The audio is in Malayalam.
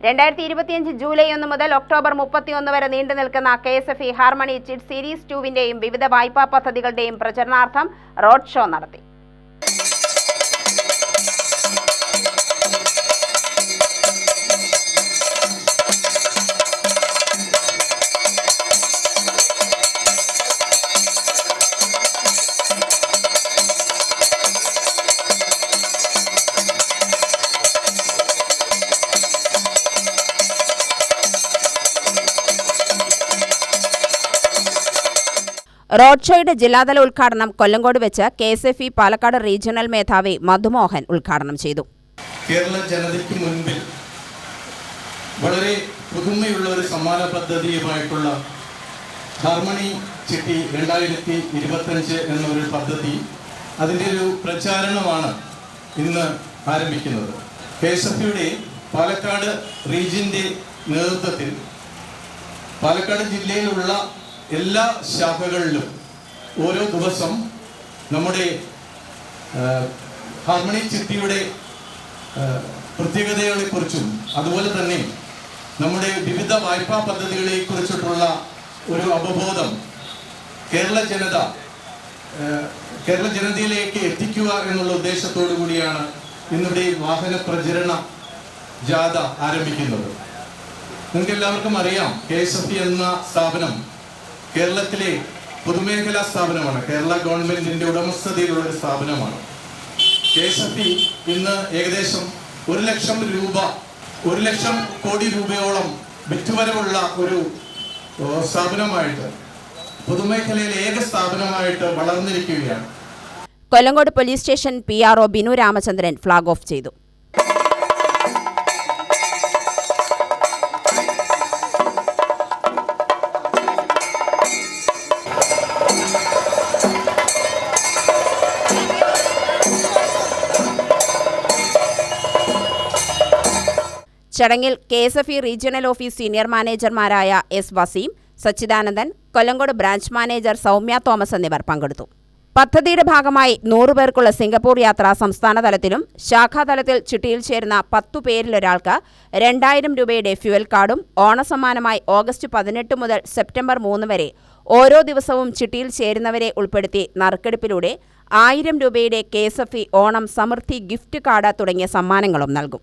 രണ്ടായിരത്തി ഇരുപത്തിയഞ്ച് ജൂലൈ ഒന്ന് മുതൽ ഒക്ടോബർ മുപ്പത്തിയൊന്ന് വരെ നീണ്ടു നിൽക്കുന്ന K S F E harmony chit series ടുവിന്റെയും വിവിധ വായ്പാ പദ്ധതികളുടെയും പ്രചരണാർത്ഥം റോഡ് ഷോ നടത്തി. റോഡ് ഷോയുടെ ജില്ലാതല ഉദ്ഘാടനം കൊല്ലങ്കോട് വെച്ച് K S F E Palakkad regional മേധാവി മധുമോഹൻ ഉദ്ഘാടനം ചെയ്തു. കേരള ജനതയ്ക്ക് മുൻപിൽ വളരെ പുതുമയുള്ള ഒരു സമ്മാന പദ്ധതിയുമായിട്ടുള്ള ഹാർമണി ചിട്ടി രണ്ടായിരത്തി ഇരുപത്തഞ്ച് എന്നൊരു പദ്ധതി അതിന്റെ ഒരു പ്രചാരണമാണ് ഇന്ന് ആരംഭിക്കുന്നത്. കെ എസ് എഫ് യുടെ പാലക്കാട് റീജിയന്റെ നേതൃത്വത്തിൽ പാലക്കാട് ജില്ലയിലുള്ള എല്ലാ ശാഖകളിലും ഓരോ ദിവസം നമ്മുടെ ഹാർമണി ചിത്തിയുടെ പ്രത്യേകതകളെ കുറിച്ചും അതുപോലെ തന്നെ നമ്മുടെ വിവിധ വായ്പാ പദ്ധതികളെ കുറിച്ചിട്ടുള്ള ഒരു അവബോധം കേരള ജനത കേരള ജനതയിലേക്ക് എത്തിക്കുക എന്നുള്ള ഉദ്ദേശത്തോടു കൂടിയാണ് ഇന്നിവിടെ വാഹന പ്രചരണ ജാഥ ആരംഭിക്കുന്നത്. നിങ്ങൾക്ക് എല്ലാവർക്കും അറിയാം കെ എന്ന സ്ഥാപനം കേരളത്തിലെ പൊതുമേഖലാ സ്ഥാപനമാണ്. കേരള ഗവൺമെന്റിന്റെ ഉടമസ്ഥതയിലുള്ള ഒരു സ്ഥാപനമാണ്. കെ എസ് എഫ് ഇ ഇന്ന് ഏകദേശം ഒരു ലക്ഷം രൂപ ഒരു ലക്ഷം കോടി രൂപയോളം വിറ്റുവരവുള്ള ഒരു സ്ഥാപനമായിട്ട് പൊതുമേഖലയിലെ ഏക സ്ഥാപനമായിട്ട് വളർന്നിരിക്കുകയാണ്. Kollengode police station P R O Binu Ramachandran flag off ചെയ്തു. ചടങ്ങിൽ K S F E regional office senior മാനേജർമാരായ S Waseem Sachidanandan Kollengode branch manager Soumya Thomas എന്നിവർ പങ്കെടുത്തു. പദ്ധതിയുടെ ഭാഗമായി നൂറു പേർക്കുള്ള സിംഗപ്പൂർ യാത്ര സംസ്ഥാന തലത്തിലും ശാഖാതലത്തിൽ ചിട്ടിയിൽ ചേരുന്ന പത്തു പേരിലൊരാൾക്ക് രണ്ടായിരം രൂപയുടെ ഫ്യുവൽ കാർഡും ഓണസമ്മാനമായി ഓഗസ്റ്റ് പതിനെട്ട് മുതൽ സെപ്റ്റംബർ മൂന്ന് വരെ ഓരോ ദിവസവും ചിട്ടിയിൽ ചേരുന്നവരെ ഉൾപ്പെടുത്തി നറുക്കെടുപ്പിലൂടെ ആയിരം രൂപയുടെ K S F E Onam Samriddhi gift card തുടങ്ങിയ സമ്മാനങ്ങളും നൽകും.